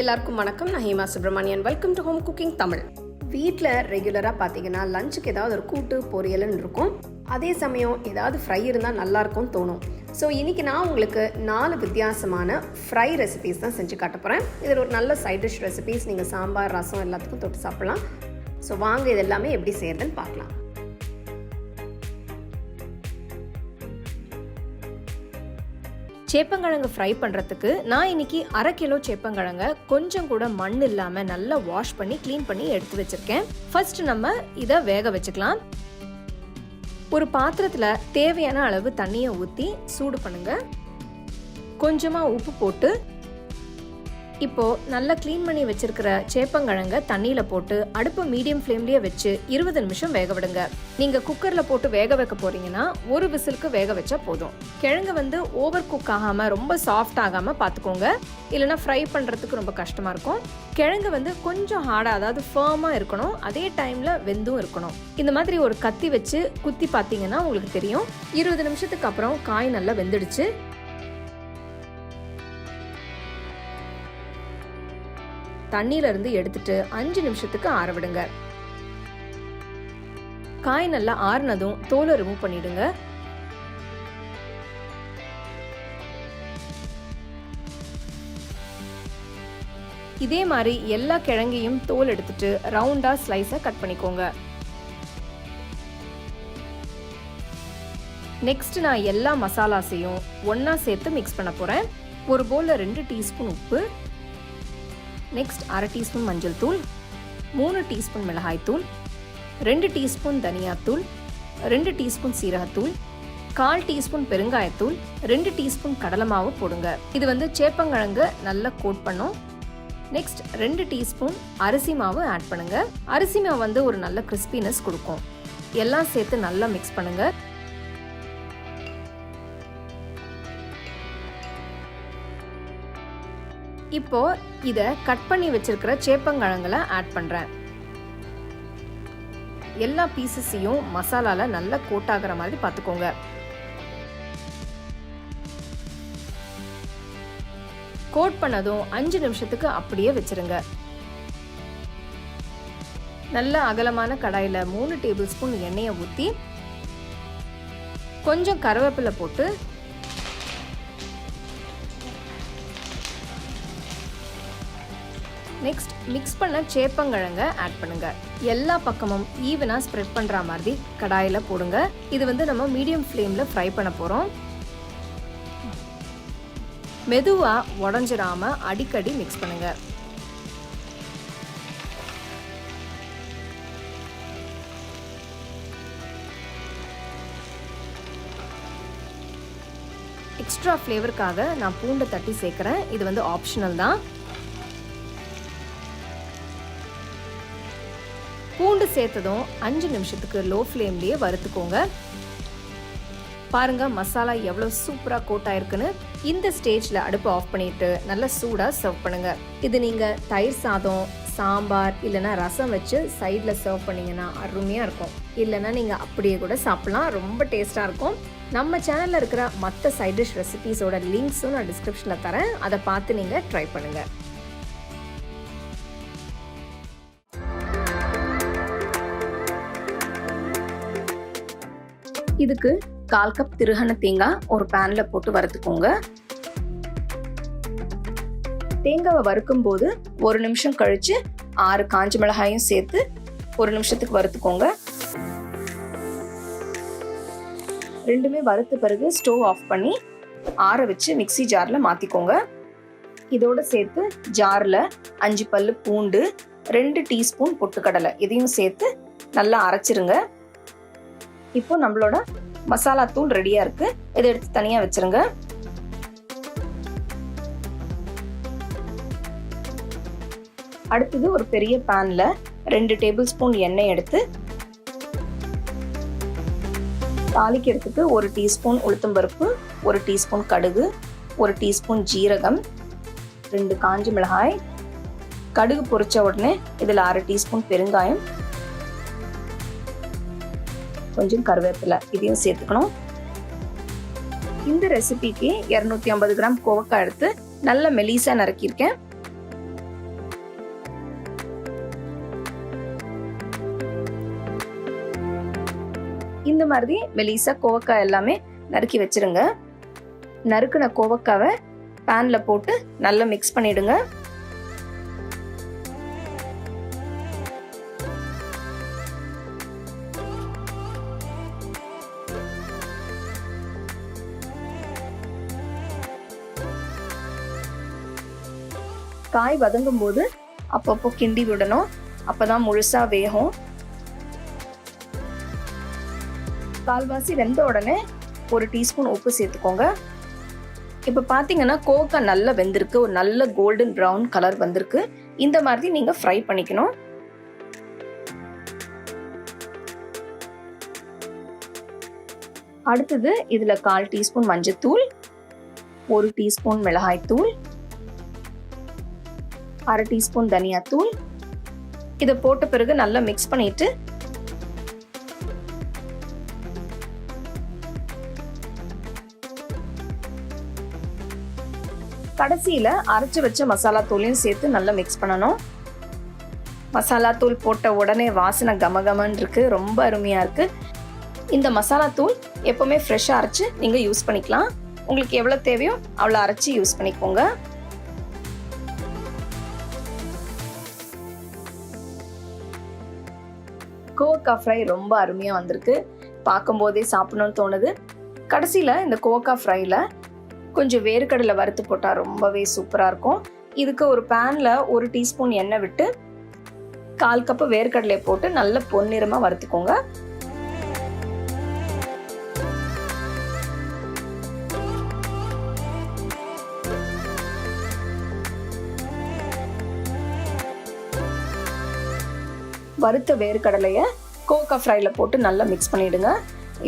எல்லாருக்கும் வணக்கம். நான் Hema Subramanian welcome to home cooking Tamil வீட்டில் ரெகுலராக பார்த்தீங்கன்னா லஞ்சுக்கு ஏதாவது ஒரு கூட்டு பொரியல்னு இருக்கும். அதே சமயம் ஏதாவது ஃப்ரை இருந்தால் நல்லாயிருக்கும்னு தோணும். ஸோ இன்றைக்கி நான் உங்களுக்கு நாலு வித்தியாசமான ஃப்ரை ரெசிபீஸ் தான் செஞ்சு காட்ட போகிறேன் இதில் ஒரு நல்ல சைட் டிஷ் ரெசிபீஸ் நீங்கள் சாம்பார் ரசம் எல்லாத்துக்கும் தொட்டு சாப்பிட்லாம். ஸோ வாங்க இது எல்லாமே எப்படி செய்யறதுன்னு பார்க்கலாம். சேப்பங்கிழங்கு ஃப்ரை பண்ணுறதுக்கு நான் இன்னைக்கு அரை கிலோ சேப்பங்கிழங்க கொஞ்சம் கூட மண் இல்லாமல் நல்லா வாஷ் பண்ணி க்ளீன் பண்ணி எடுத்து வச்சிருக்கேன். ஃபர்ஸ்ட் நம்ம இதை வேக வச்சுக்கலாம். ஒரு பாத்திரத்தில் தேவையான அளவு தண்ணியை ஊற்றி சூடு பண்ணுங்க. கொஞ்சமாக உப்பு போட்டு இப்போ நல்லா க்ளீன் பண்ணி வச்சிருக்கிற சேப்பங்கிழங்க தண்ணியில போட்டு அடுப்பு மீடியம் ஃப்ளேம்லயே வச்சு இருபது நிமிஷம் வேக விடுங்க. நீங்க குக்கர்ல போட்டு வேக வைக்க போறீங்கன்னா ஒரு விசிலுக்கு வேக வச்சா போதும். கிழங்கு வந்து ஓவர் குக் ஆகாம ரொம்ப சாஃப்ட் ஆகாம பாத்துக்கோங்க. இல்லைன்னா ஃப்ரை பண்றதுக்கு ரொம்ப கஷ்டமா இருக்கும். கிழங்கு வந்து கொஞ்சம் ஹார்டா அதாவது ஃபேமா இருக்கணும். அதே டைம்ல வெந்தும் இருக்கணும். இந்த மாதிரி ஒரு கத்தி வச்சு குத்தி பார்த்தீங்கன்னா உங்களுக்கு தெரியும். இருபது நிமிஷத்துக்கு அப்புறம் காய் நல்லா வெந்துடுச்சு. தண்ணியில இருந்து எடுத்துட்டு அஞ்சு நிமிஷத்துக்கு ஆற விடுங்க. காய் நல்லா ஆறுனதும் தோலை ரிமூவ் பண்ணிடுங்க. இதே மாதிரி எல்லா கிழங்கையும் தோல் எடுத்துட்டு ரவுண்டா ஸ்லைஸா கட் பண்ணிக்கோங்க. நெக்ஸ்ட் நான் எல்லா மசாலாஸையும் ஒன்னா சேர்த்து மிக்ஸ் பண்ண போறேன். ஒரு பவுல்ல ரெண்டு டீஸ்பூன் உப்பு நெக்ஸ்ட் அரை டீஸ்பூன் மஞ்சள் தூள் மூணு டீஸ்பூன் மிளகாய்த்தூள் ரெண்டு டீஸ்பூன் தனியாத்தூள் ரெண்டு டீஸ்பூன் சீரகத்தூள் கால் டீஸ்பூன் பெருங்காயத்தூள் ரெண்டு டீஸ்பூன் கடலை மாவு போடுங்க. இது வந்து சேப்பங்கிழங்கு நல்லா கோட் பண்ணும். நெக்ஸ்ட் ரெண்டு டீஸ்பூன் அரிசி மாவு ஆட் பண்ணுங்க. அரிசி மாவு வந்து ஒரு நல்ல கிறிஸ்பினஸ் கொடுக்கும். எல்லாம் சேர்த்து நல்லா மிக்ஸ் பண்ணுங்கள் இப்போ இத கட் பண்ணி வச்சிருக்கிற சேப்பங்கிழங்களை ஆட் பண்றேன். எல்லா பீசஸையும் மசாலால நல்லா கோட் ஆகுற மாதிரி பார்த்துக்கோங்க கோட் பண்ணதும் அஞ்சு நிமிஷத்துக்கு அப்படியே வச்சிருங்க. நல்ல அகலமான கடாயில மூணு டேபிள் ஸ்பூன் எண்ணெயை ஊற்றி கொஞ்சம் கருவேப்பிலை போட்டு நெக்ஸ்ட் மிக்ஸ் பண்ண சேப்பங்கிழங்க ஆட் பண்ணுங்க. எல்லா பக்கமும் ஈவனா ஸ்ப்ரெட் பண்ற மாதிரி கடாயில போடுங்க. இது வந்து நம்ம மீடியம் ஃப்ளேம்ல ஃப்ரை பண்ண போறோம். மெதுவா உடஞ்சிடாம அடிக்கடி மிக்ஸ் பண்ணுங்க. எக்ஸ்ட்ரா ஃப்ளேவருக்காக நான் பூண்டை தட்டி சேர்க்குறேன். இது வந்து ஆப்ஷனல் தான். பூண்டு சேர்த்ததும் அஞ்சு நிமிஷத்துக்கு லோ ஃப்ளேம்லேயே வறுத்துக்கோங்க. பாருங்க மசாலா எவ்வளோ சூப்பராக கோட் ஆயிருக்குன்னு இந்த ஸ்டேஜில் அடுப்பு ஆஃப் பண்ணிட்டு நல்லா சூடாக சர்வ் பண்ணுங்கள் இது நீங்கள் தயிர் சாதம் சாம்பார் இல்லைன்னா ரசம் வச்சு சைடில் சர்வ் பண்ணிங்கன்னா அருமையாக இருக்கும். இல்லைன்னா நீங்கள் அப்படியே கூட சாப்பிட்லாம். ரொம்ப டேஸ்ட்டாக இருக்கும். நம்ம சேனலில் இருக்கிற மற்ற சைட் டிஷ் ரெசிபீஸோட லிங்க்ஸும் நான் டிஸ்கிரிப்ஷனில் தரேன். அதை பார்த்து நீங்கள் ட்ரை பண்ணுங்கள் இதுக்கு கால் கப் திருகன தேங்காய் ஒரு பேனில் போட்டு வறுத்துக்கோங்க. தேங்காவை வறுக்கும் போது ஒரு நிமிஷம் கழித்து ஆறு காஞ்ச மிளகாயும் சேர்த்து ஒரு நிமிஷத்துக்கு வறுத்துக்கோங்க. ரெண்டுமே வறுத்த பிறகு ஸ்டோவ் ஆஃப் பண்ணி ஆற வச்சு மிக்சி ஜாரில் மாற்றிக்கோங்க இதோட சேர்த்து ஜாரில் அஞ்சு பல்லு பூண்டு ரெண்டு டீஸ்பூன் பொட்டுக்கடலை இதையும் சேர்த்து நல்லா அரைச்சிருங்க. இப்போ நம்மளோட மசாலா தூள் ரெடியாக இருக்குது இதை எடுத்து தனியாக வச்சிருங்க. அடுத்தது ஒரு பெரிய பேன்ல ரெண்டு டேபிள் ஸ்பூன் எண்ணெய் எடுத்து தாளிக்கிறதுக்கு ஒரு டீஸ்பூன் உளுத்தம்பருப்பு ஒரு டீஸ்பூன் கடுகு ஒரு டீஸ்பூன் ஜீரகம் ரெண்டு காஞ்சி மிளகாய். கடுகு பொரிச்ச உடனே இதில் அரை டீஸ்பூன் பெருங்காயம். கொஞ்சம் கருவேப்பிலை இதையும் சேர்த்துக்கணும். இந்த ரெசிபிக்கு இரநூத்தி ஐம்பது கிராம் கோவக்காய் எடுத்து நல்ல மெலிசா நறுக்கியிருக்கேன். இந்த மாதிரி மெலிசா கோவக்காய் எல்லாமே நறுக்கி வச்சிருங்க. நறுக்கின கோவக்காவை பேனில் போட்டு நல்லா மிக்ஸ் பண்ணிவிடுங்க காய் வதங்கும் போது அப்பப்போ கிண்டி விடணும். அப்பதான் முழுசா வேகும். கால்வாசி வெந்த உடனே ஒரு டீஸ்பூன் உப்பு சேர்த்துக்கோங்க. இப்போ பார்த்தீங்கன்னா கோக்கா நல்லா வெந்திருக்கு. ஒரு நல்ல கோல்டன் ப்ரௌன் கலர் வந்திருக்கு. இந்த மாதிரி நீங்க ஃப்ரை பண்ணிக்கணும். அடுத்தது இதுல கால் டீஸ்பூன் மஞ்சத்தூள் ஒரு டீஸ்பூன் மிளகாய்த்தூள் அரை டீஸ்பூன் தனியாத்தூள் இதை போட்ட பிறகு நல்லா மிக்ஸ் பண்ணிட்டு கடைசியில் அரைச்சி வச்ச மசாலா தூளையும் சேர்த்து நல்லா மிக்ஸ் பண்ணணும். மசாலா தூள் போட்ட உடனே வாசனை கமகமன் இருக்கு ரொம்ப அருமையாக இருக்கு. இந்த மசாலா தூள் எப்போவுமே ஃப்ரெஷ்ஷாக அரைச்சு நீங்கள் யூஸ் பண்ணிக்கலாம். உங்களுக்கு எவ்வளோ தேவையோ அவ்வளோ அரைச்சி யூஸ் பண்ணிக்கோங்க. கோவக்கா ஃப்ரை ரொம்ப அருமையாக வந்திருக்கு. பார்க்கும்போதே சாப்பிடணும்னு தோணுது. கடைசியில் இந்த கோவக்கா ஃப்ரையில் கொஞ்சம் வேர்க்கடலை வறுத்து போட்டால் ரொம்பவே சூப்பராக இருக்கும். இதுக்கு ஒரு பேனில் ஒரு டீஸ்பூன் எண்ணெய் விட்டு கால் கப்பு வேர்க்கடலையை போட்டு நல்ல பொன்னிறமாக வறுத்துக்கோங்க. வறுத்த வேர்க்கடலையை கோவக்கா ஃப்ரைல போட்டு நல்லா மிக்ஸ் பண்ணிவிடுங்க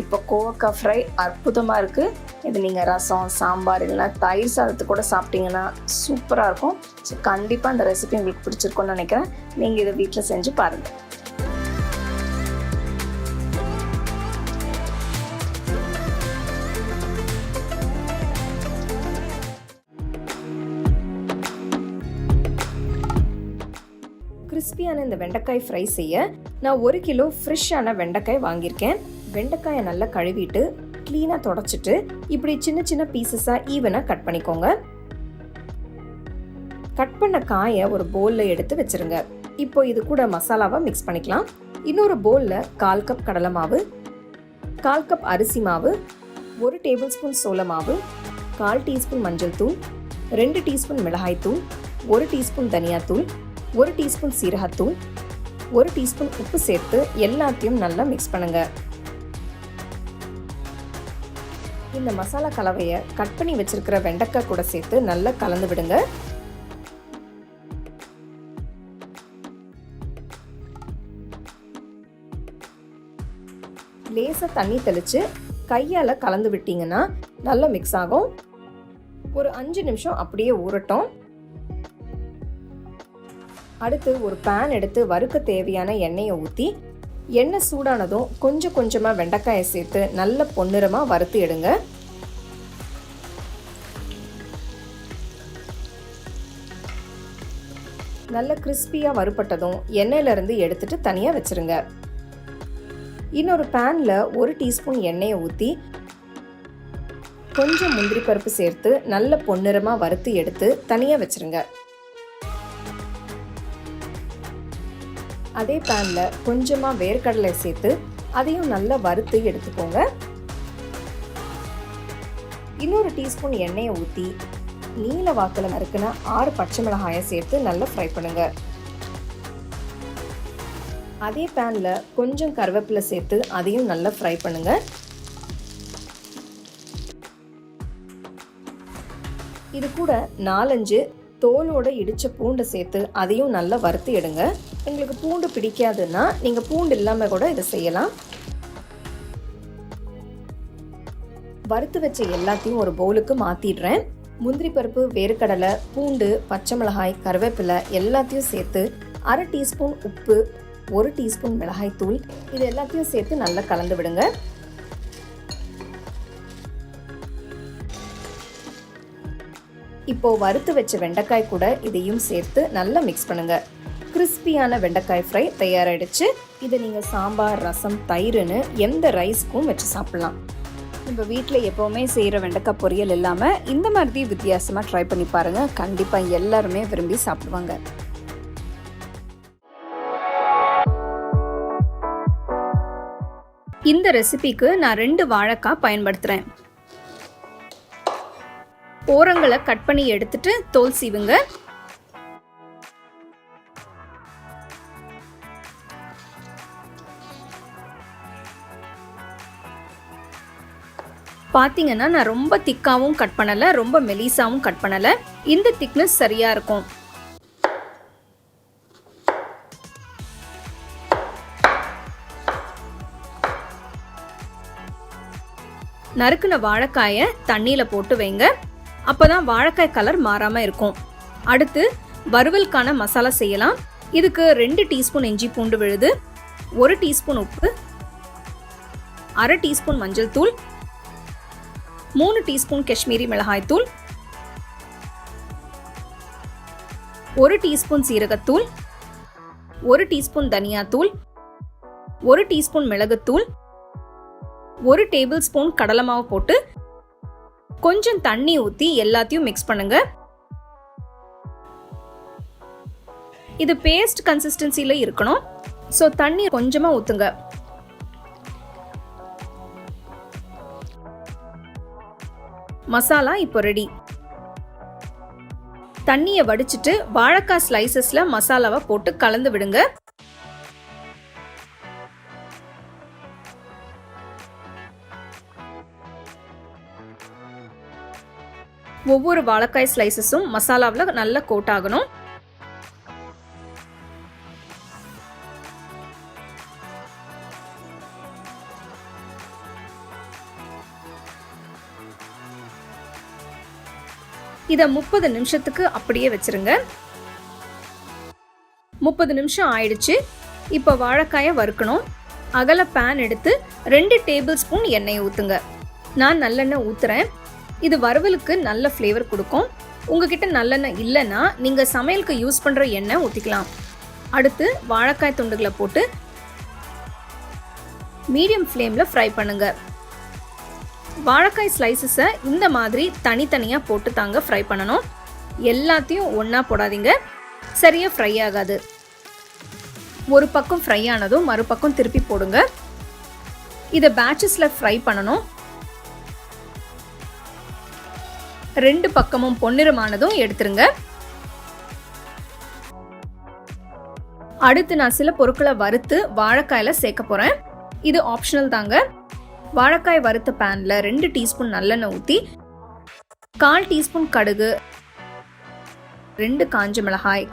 இப்போ கோவக்கா ஃப்ரை அற்புதமாக இருக்குது இது நீங்கள் ரசம் சாம்பார் இல்லைன்னா தயிர் சாதத்து கூட சாப்பிட்டீங்கன்னா சூப்பராக இருக்கும். ஸோ கண்டிப்பாக அந்த ரெசிபி உங்களுக்கு பிடிச்சிருக்கும்னு நினைக்கிறேன். நீங்கள் இதை வீட்டில் செஞ்சு பாருங்கள் கிறிஸ்பியான இந்த வெண்டைக்காய் ஃப்ரை செய்ய நான் ஒரு கிலோ ஃப்ரெஷ்ஷான வெண்டைக்காய் வாங்கியிருக்கேன். வெண்டைக்காயை நல்லா கழுவிட்டு க்ளீனாக தொடச்சிட்டு இப்படி சின்ன சின்ன பீசஸாக ஈவனாக கட் பண்ணிக்கோங்க. கட் பண்ண காயை ஒரு பவுலில் எடுத்து வச்சிருங்க. இப்போ இது கூட மசாலாவை மிக்ஸ் பண்ணிக்கலாம். இன்னொரு பவுலில் கால் கப் கடலை மாவு கால் கப் அரிசி மாவு ஒரு டேபிள் ஸ்பூன் சோள மாவு கால் டீஸ்பூன் மஞ்சள் தூள் ரெண்டு டீஸ்பூன் மிளகாய் தூள் ஒரு டீஸ்பூன் தனியாத்தூள் ஒரு டீஸ்பூன் சீரகத்தூள் ஒரு டீஸ்பூன் உப்பு சேர்த்து எல்லாத்தையும் நல்லா மிக்ஸ் பண்ணுங்க. இந்த மசாலா கலவையை கட் பண்ணி வச்சிருக்கிற வெண்டைக்காய் கூட சேர்த்து நல்லா கலந்து விடுங்க. லேசாக தண்ணி தெளித்து கையால் கலந்து விட்டீங்கன்னா நல்லா மிக்ஸ் ஆகும். ஒரு அஞ்சு நிமிஷம் அப்படியே ஊறட்டும். அடுத்து ஒரு பேன் எடுத்து வறுக்க தேவையான எண்ணெயை ஊற்றி எண்ணெய் சூடானதும் கொஞ்சம் கொஞ்சமாக வெண்டைக்காயை சேர்த்து நல்ல பொன்னிறமாக வறுத்து எடுங்க. நல்ல கிறிஸ்பியாக வறுப்பட்டதும் எண்ணெயிலேருந்து எடுத்துட்டு தனியாக வச்சிருங்க. இன்னொரு பேனில் ஒரு டீஸ்பூன் எண்ணெயை ஊற்றி கொஞ்சம் முந்திரி பருப்பு சேர்த்து நல்ல பொன்னிறமாக வறுத்து எடுத்து தனியாக வச்சிருங்க. அதே பேனில் கொஞ்சமாக வேர்க்கடலை சேர்த்து அதையும் நல்லா வறுத்து எடுத்துக்கோங்க. இன்னொரு டீஸ்பூன் எண்ணெயை ஊற்றி நீல வாக்கில் நறுக்கின ஆறு பச்சை மிளகாயை சேர்த்து நல்லா ஃப்ரை பண்ணுங்க. அதே பேனில் கொஞ்சம் கருவேப்பிலை சேர்த்து அதையும் நல்லா ஃப்ரை பண்ணுங்க. இது கூட நாலஞ்சு தோலோட இடித்த பூண்டை சேர்த்து அதையும் நல்லா வறுத்து எடுங்க. உங்களுக்கு பூண்டு பிடிக்காதுன்னா நீங்கள் பூண்டு இல்லாமல் கூட இதை செய்யலாம். வறுத்து வச்ச எல்லாத்தையும் ஒரு பவுலுக்கு மாற்றிடுறேன் முந்திரி பருப்பு வேர்க்கடலை பூண்டு பச்சை மிளகாய் கருவேப்பிலை எல்லாத்தையும் சேர்த்து அரை டீஸ்பூன் உப்பு ஒரு டீஸ்பூன் மிளகாய் தூள் இது எல்லாத்தையும் சேர்த்து நல்லா கலந்து விடுங்க. இப்போ வறுத்து வச்ச வெண்டைக்காய் கூட இதையும் சேர்த்து நல்லா மிக்ஸ் பண்ணுங்கள் கிறிஸ்பியான வெண்டைக்காய் ஃப்ரை தயாராகிடுச்சு இதை நீங்கள் சாம்பார் ரசம் தயிர்னு எந்த ரைஸ்க்கும் வச்சு சாப்பிட்லாம். நம்ம வீட்டில் எப்போவுமே செய்கிற வெண்டைக்காய் பொரியல் இல்லாமல் இந்த மாதிரி வித்தியாசமாக ட்ரை பண்ணி பாருங்கள் கண்டிப்பாக எல்லாருமே விரும்பி சாப்பிடுவாங்க. இந்த ரெசிபிக்கு நான் ரெண்டு வாழைக்காய் பயன்படுத்துகிறேன் ஓரங்களை கட் பண்ணி எடுத்துட்டு தோல் சீவுங்க. பார்த்தீங்கன்னா நான் ரொம்ப திக்காகவும் கட் பண்ணலை ரொம்ப மெலிசாவும் கட் பண்ணலை. இந்த திக்னஸ் சரியாக இருக்கும். நறுக்குன வாழைக்காயை தண்ணியில் போட்டு வைங்க. அப்போ தான் வாழைக்காய் கலர் மாறாமல் இருக்கும். அடுத்து வறுவலுக்கான மசாலா செய்யலாம். இதுக்கு ரெண்டு டீஸ்பூன் இஞ்சி பூண்டு விழுது ஒரு டீஸ்பூன் உப்பு அரை டீஸ்பூன் மஞ்சள் தூள் மூணு டீஸ்பூன் காஷ்மீரி மிளகாய் தூள் ஒரு டீஸ்பூன் சீரகத்தூள் ஒரு டீஸ்பூன் தனியாத்தூள் ஒரு டீஸ்பூன் மிளகுத்தூள் ஒரு டேபிள் ஸ்பூன் கடலை மாவு போட்டு கொஞ்சம் தண்ணி ஊற்றி எல்லாத்தையும் மிக்ஸ் பண்ணுங்க. இது பேஸ்ட் கன்சிஸ்டன்சியில் இருக்கணும். ஸோ தண்ணி கொஞ்சமாக ஊற்றுங்க மசாலா இப்போ ரெடி தண்ணியை வடிச்சிட்டு வாழைக்காய் ஸ்லைசஸ்ல மசாலாவை போட்டு கலந்து விடுங்க. ஒவ்வொரு வாழைக்காய் ஸ்லைசஸும் மசாலாவில் நல்லா கோட் ஆகணும். இதை முப்பது நிமிஷத்துக்கு அப்படியே வச்சிருங்க. முப்பது நிமிஷம் ஆயிடுச்சு. இப்போ வாழைக்காயை வறுக்கணும். அகல பேன் எடுத்து ரெண்டு டேபிள் ஸ்பூன் எண்ணெயை ஊற்றுங்க நான் நல்லெண்ணெய் ஊற்றுறேன் இது வறுவலுக்கு நல்ல ஃப்ளேவர் கொடுக்கும். உங்ககிட்ட நல்லெண்ணெய் இல்லைன்னா நீங்கள் சமையலுக்கு யூஸ் பண்ணுற எண்ணெய் ஊற்றிக்கலாம் அடுத்து வாழைக்காய் துண்டுகளை போட்டு மீடியம் ஃப்ளேமில் ஃப்ரை பண்ணுங்கள் வாழைக்காய் ஸ்லைசஸை இந்த மாதிரி தனித்தனியாக போட்டு தாங்க ஃப்ரை பண்ணணும். எல்லாத்தையும் ஒன்றா போடாதீங்க. சரியாக ஃப்ரை ஆகாது. ஒரு பக்கம் ஃப்ரை ஆனதும் மறுபக்கம் திருப்பி போடுங்க. இதை பேட்சஸில் ஃப்ரை பண்ணணும். ரெண்டு பக்கமும் பொன்னிறமானதும் எடுத்துருங்க. அடுத்து நான் சில பொருட்களை வறுத்து வாழைக்காயில் சேர்க்க போகிறேன் இது ஆப்ஷனல் தாங்க. வாழைக்காய் வறுத்த பேன்ல ரெண்டு டீஸ்பூன் நல்லெண்ணெய் ஊற்றி கால் டீஸ்பூன் கடுகு ரெண்டு காஞ்ச மிளகாய்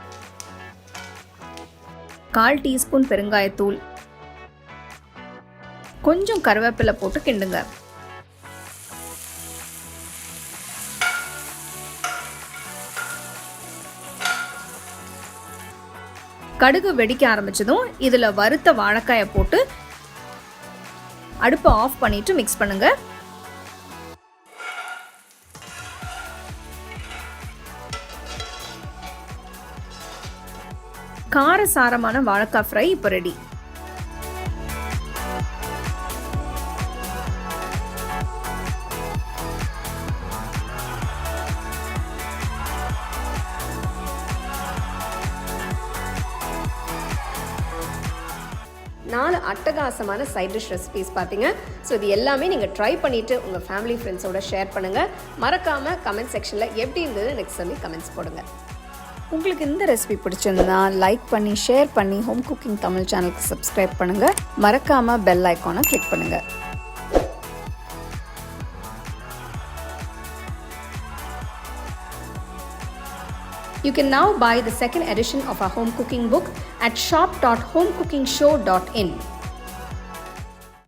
கால் டீஸ்பூன் பெருங்காயத்தூள். கொஞ்சம் கருவேப்பிலை போட்டு கிண்டுங்க. கடுகு வெடிக்க ஆரம்பிச்சதும் இதில் வறுத்த வாழைக்காயை போட்டு அடுப்பை ஆஃப் பண்ணிட்டு மிக்ஸ் பண்ணுங்க. கார சாரமான வாழைக்காய் ஃப்ரை இப்போ ரெடி அட்டகாசமான சைட் டிஷ் ரெசிபிஸ் பார்த்தீங்க ஸோ இது எல்லாமே நீங்கள் ட்ரை பண்ணிவிட்டு உங்கள் ஃபேமிலி ஃப்ரெண்ட்ஸோட ஷேர் பண்ணுங்கள் மறக்காமல் கமெண்ட் செக்ஷனில் எப்படி இருந்தது நெக்ஸ்ட் சொல்லி கமெண்ட்ஸ் போடுங்க. உங்களுக்கு இந்த ரெசிபி பிடிச்சிருந்தா லைக் பண்ணி ஷேர் பண்ணி ஹோம் குக்கிங் தமிழ் சேனலுக்கு சப்ஸ்கிரைப் பண்ணுங்கள் மறக்காமல் பெல் ஐக்கானை கிளிக் பண்ணுங்கள் You can now buy the second edition of our home cooking book at shop.homecookingshow.in.